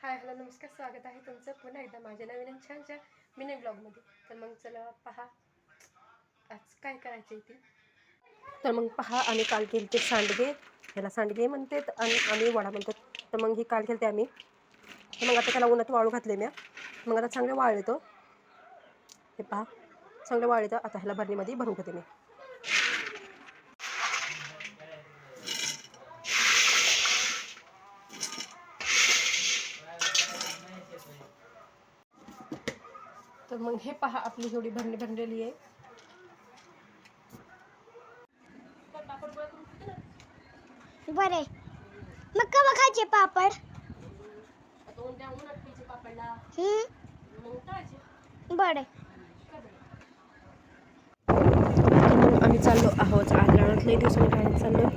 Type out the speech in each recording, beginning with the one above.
Hi hello नमस्कार स्वागत आहे तुमचं पुन्हा एकदा माझ्या नवीन छान छानच्या मिनी ब्लॉगमध्ये. तर मग चला पहा आज काय करायचे ते तर मग पहा आम्ही काल केले ते सांडगे. ह्याला सांडगे म्हणतात आणि आम्ही वडा म्हणतात. तर मग ही काल केले ते आम्ही. तर मग आता त्याला उन्हात वाळू घातले म्या. मग आता चांगलं वाळ येतो हे पहा चांगलं वाळ येतं आता ह्याला भरणीमध्ये भरून घेते मी? तर मग हे पहा आपली एवढी भरणी भरलेली आहे. बरे मग कवा खायचे पापड? बरे मग आम्ही चाललो आहोत आज रानात लई दिवसांनी रानात चाललो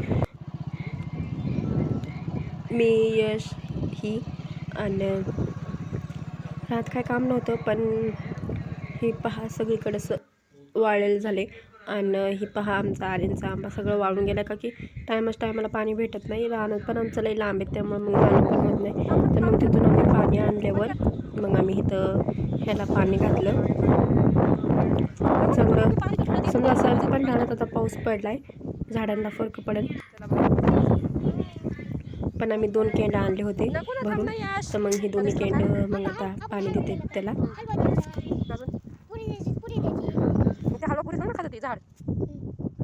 मी यश ही आणि रात काय काम नव्हतं पण हे पहा सगळीकडे असं वाळेल झाले आणि ही पहा आमचा आर्यनचा आंबा सगळं वाळून गेला का की टायमाच टायमाला पाणी भेटत नाही. रानात पण आमचं लई लांब आहे त्यामुळे मग जाणं पण होत नाही. तर मग तिथून आम्ही पाणी आणल्यावर मग आम्ही इथं ह्याला पाणी घातलं. चांगलं समजा असं पण राहण्यात आता पाऊस पडला आहे झाडांना फरक पडेल. पण आम्ही दोन केंड आणले होते भरून. तर मग ही दोन्ही केंड मग आता पाणी देते त्याला पुरी द्यायची पुरी द्यायची ते हलवा पुरी थोडं खात होती झाड.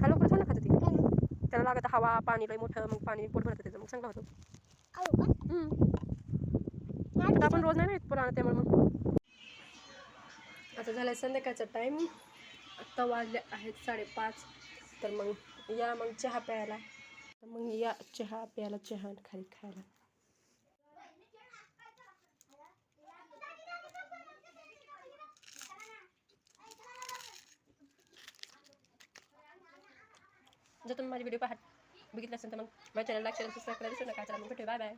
हलवा पुरी थोडं खात होती त्याला लागत हवा पाणी लई मोठं मग पाणी पोट भरतं त्याचं. मग चांगलं होतं. आता आपण रोज नाही ना येत पुराणा त्यामुळे मग. आता झालं संध्याकाळचा टाईम आत्ता वाजले आहेत साडेपाच. तर मग या मग चहा प्यायला. मग या चहा प्यायला चहा खाली खायला. जर तुम्ही माझे व्हिडिओ पाहत बघितला असेल तर मग माझ्या चॅनलला लाईक शेअर सबस्क्राईब करायला विसरू नका. चला मग भेटू बाय बाय